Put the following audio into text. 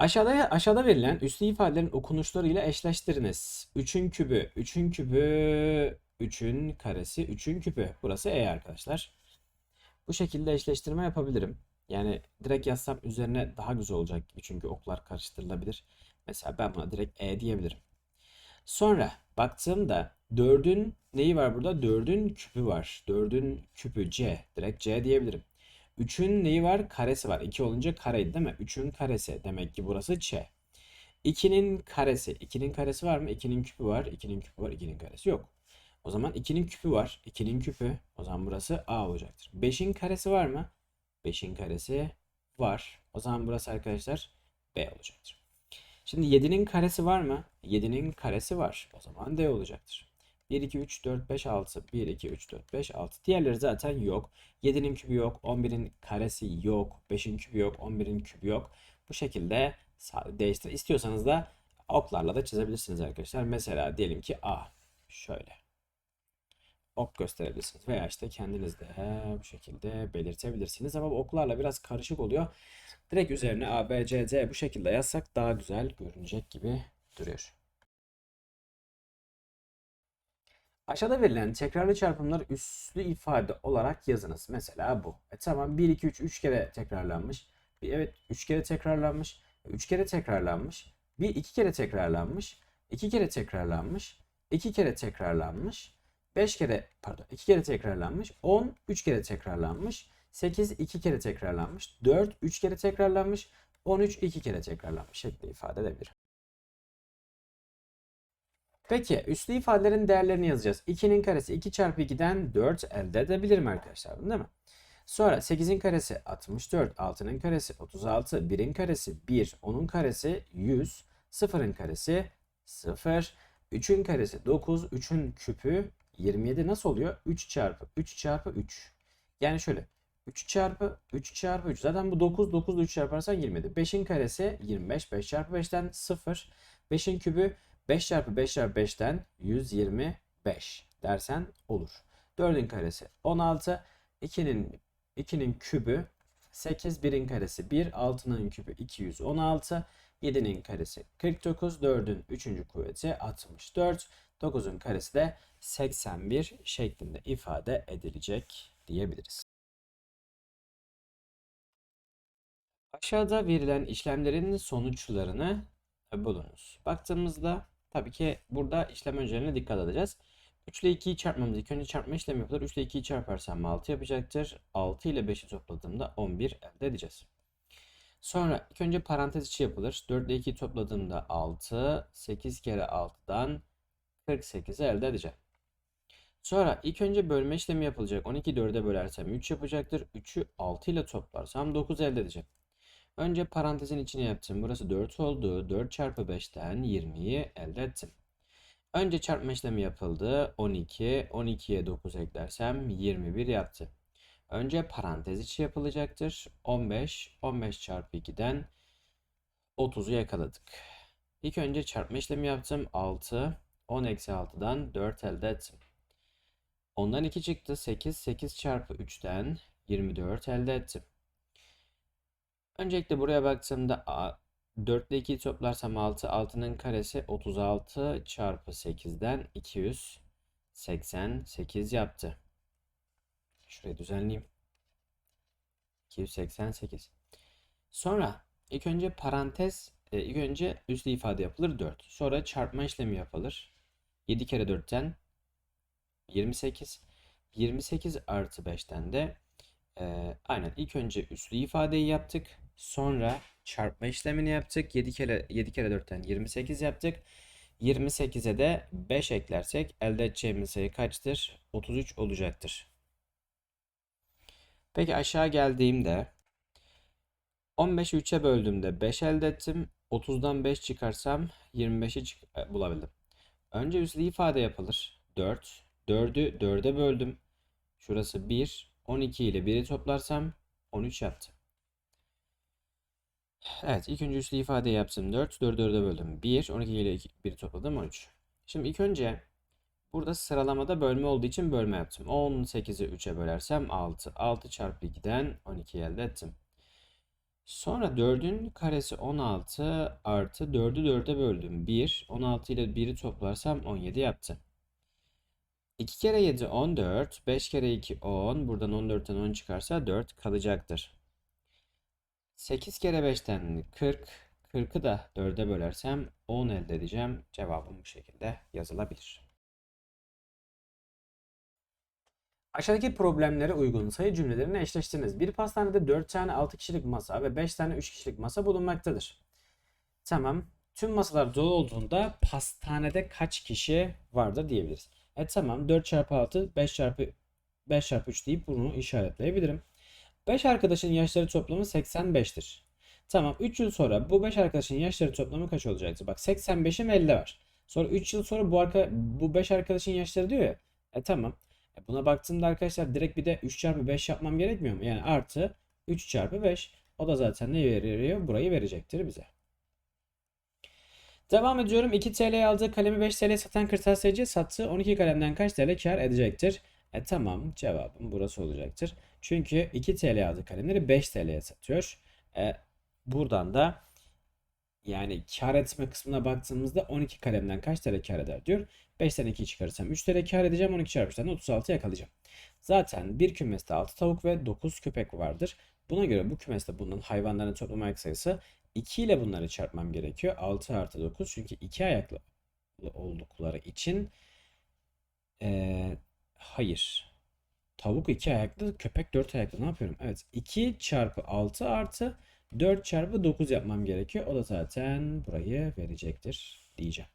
Aşağıda aşağıda verilen üslü ifadelerin okunuşlarıyla eşleştiriniz. 3'ün kübü, 3'ün kübü, 3'ün karesi, 3'ün küpü. Burası E arkadaşlar. Bu şekilde eşleştirme yapabilirim. Yani direkt yazsam üzerine daha güzel olacak gibi çünkü oklar karıştırılabilir. Mesela ben buna direkt E diyebilirim. Sonra baktığımda 4'ün neyi var burada? 4'ün küpü var. 4'ün küpü C. Direkt C diyebilirim. 3'ün neyi var? Karesi var. 2 olunca kareydi değil mi? 3'ün karesi. Demek ki burası Ç. 2'nin karesi. 2'nin karesi var mı? 2'nin küpü var. 2'nin küpü var. 2'nin karesi yok. O zaman 2'nin küpü var. 2'nin küpü. O zaman burası A olacaktır. 5'in karesi var mı? 5'in karesi var. O zaman burası arkadaşlar B olacaktır. Şimdi 7'nin karesi var mı? 7'nin karesi var. O zaman D olacaktır. 1, 2, 3, 4, 5, 6. 1, 2, 3, 4, 5, 6. Diğerleri zaten yok. 7'nin kübü yok. 11'in karesi yok. 5'in kübü yok. 11'in kübü yok. Bu şekilde değiştir. İstiyorsanız da oklarla da çizebilirsiniz arkadaşlar. Mesela diyelim ki A. Şöyle. Ok gösterebilirsiniz. Veya işte kendiniz de bu şekilde belirtebilirsiniz. Ama oklarla biraz karışık oluyor. Direkt üzerine A, B, C, D bu şekilde yazsak daha güzel görünecek gibi duruyor. Aşağıda verilen tekrarlı çarpımlar üslü ifade olarak yazınız. Mesela bu. E tamam 1, 2, 3, 3 kere tekrarlanmış. Bir, evet 3 kere tekrarlanmış. 3 kere tekrarlanmış. Bir, 2 kere tekrarlanmış. 2 kere tekrarlanmış. 2 kere tekrarlanmış. 5 kere pardon 2 kere tekrarlanmış. 10 3 kere tekrarlanmış. 8 2 kere tekrarlanmış. 4 3 kere tekrarlanmış. 13 2 kere tekrarlanmış şeklinde ifade edebilirim. Peki üslü ifadelerin değerlerini yazacağız. 2'nin karesi 2 çarpı 2'den 4 elde edebilirim arkadaşlar. Değil mi? Sonra 8'in karesi 64, 6'nın karesi 36, 1'in karesi 1, 10'un karesi 100, 0'ın karesi 0, 3'ün karesi 9, 3'ün küpü 27 nasıl oluyor? 3 çarpı 3 çarpı 3. Yani şöyle 3 çarpı 3 çarpı 3. Zaten bu 9. 9 ile 3 çarparsan 27. 5'in karesi 25. 5 çarpı 5'ten 0. 5'in kübü 5 çarpı 5 çarpı 5'ten 125 dersen olur. 4'ün karesi 16. 2'nin 2'nin kübü 8. 1'in karesi 1. 6'nın kübü 216. 7'nin karesi 49. 4'ün 3. kuvveti 64. 9'un karesi de 81 şeklinde ifade edilecek diyebiliriz. Aşağıda verilen işlemlerin sonuçlarını bulunuz. Baktığımızda tabii ki burada işlem öncelerine dikkat edeceğiz. 3 ile 2'yi çarpmamız ilk önce çarpma işlemi yapılır. 3 ile 2'yi çarparsam 6 yapacaktır. 6 ile 5'i topladığımda 11 elde edeceğiz. Sonra ilk önce parantez içi yapılır. 4 ile 2'yi topladığımda 6. 8 kere 6'dan 48'i elde edeceğim. Sonra ilk önce bölme işlemi yapılacak. 12 4'e bölersem 3 yapacaktır. 3'ü 6 ile toplarsam 9 elde edeceğim. Önce parantezin içine yaptım. Burası 4 oldu. 4 çarpı 5'ten 20'yi elde ettim. Önce çarpma işlemi yapıldı. 12. 12'ye 9 eklersem 21 yaptı. Önce parantez içi yapılacaktır. 15. 15 çarpı 2'den 30'u yakaladık. İlk önce çarpma işlemi yaptım. 6. 10 eksi 6'dan 4 elde ettim. Ondan 2 çıktı. 8. 8 çarpı 3'ten 24 elde ettim. Öncelikle buraya baktığımda 4 ile 2'yi toplarsam 6. 6'nın karesi 36 çarpı 8'den 288 yaptı. Şurayı düzenleyeyim. 288. Sonra ilk önce parantez, e, ilk önce üslü ifade yapılır 4. Sonra çarpma işlemi yapılır. 7 kere 4'ten 28. 28 artı 5'ten de e, aynen ilk önce üslü ifadeyi yaptık. Sonra çarpma işlemini yaptık. 7 kere 7 kere 4'ten 28 yaptık. 28'e de 5 eklersek elde edeceğimiz sayı kaçtır? 33 olacaktır. Peki aşağı geldiğimde 15'i 3'e böldüğümde 5 elde ettim. 30'dan 5 çıkarsam 25'i çık e, bulabildim. Önce üslü ifade yapılır. 4. 4'ü 4'e böldüm. Şurası 1. 12 ile 1'i toplarsam 13 yaptı. Evet ilk önce üslü ifade yaptım. 4. 4'ü 4'e böldüm. 1. 12 ile 1'i topladım 13. Şimdi ilk önce burada sıralamada bölme olduğu için bölme yaptım. 18'i 3'e bölersem 6. 6 çarpı 2'den 12 elde ettim. Sonra 4'ün karesi 16 artı 4'ü 4'e böldüm 1. 16 ile 1'i toplarsam 17 yaptı. 2 kere 7 14. 5 kere 2 10. Buradan 14'ten 10 çıkarsa 4 kalacaktır. 8 kere 5'ten 40. 40'ı da 4'e bölersem 10 elde edeceğim. Cevabım bu şekilde yazılabilir. Aşağıdaki problemlere uygun sayı cümlelerini eşleştiriniz. Bir pastanede 4 tane 6 kişilik masa ve 5 tane 3 kişilik masa bulunmaktadır. Tamam. Tüm masalar dolu olduğunda pastanede kaç kişi vardır diyebiliriz. E tamam 4 çarpı 6 5 çarpı 5 çarpı 3 deyip bunu işaretleyebilirim. 5 arkadaşın yaşları toplamı 85'tir. Tamam 3 yıl sonra bu 5 arkadaşın yaşları toplamı kaç olacaktır? Bak 85'im 50 var. Sonra 3 yıl sonra bu arka bu 5 arkadaşın yaşları diyor ya. E tamam. E buna baktığımda arkadaşlar direkt bir de 3 çarpı 5 yapmam gerekmiyor mu? Yani artı 3 çarpı 5. O da zaten ne veriyor? Burayı verecektir bize. Devam ediyorum. 2 TL'ye aldığı kalemi 5 TL'ye satan kırtasiyeci sattığı 12 kalemden kaç TL kar edecektir? E tamam cevabım burası olacaktır. Çünkü 2 TL'ye aldığı kalemleri 5 TL'ye satıyor. E, buradan da yani kar etme kısmına baktığımızda 12 kalemden kaç TL kar eder diyor. 5'ten 2'yi çıkarırsam 3 TL kar edeceğim. 12 çarpı 3'ten 36 yakalayacağım. Zaten bir kümeste 6 tavuk ve 9 köpek vardır. Buna göre bu kümeste bulunan hayvanların toplam ayak sayısı 2 ile bunları çarpmam gerekiyor. 6 artı 9 çünkü 2 ayaklı oldukları için ee, hayır. Tavuk 2 ayaklı, köpek 4 ayaklı. Ne yapıyorum? Evet. 2 çarpı 6 artı 4 çarpı 9 yapmam gerekiyor. O da zaten burayı verecektir diyeceğim.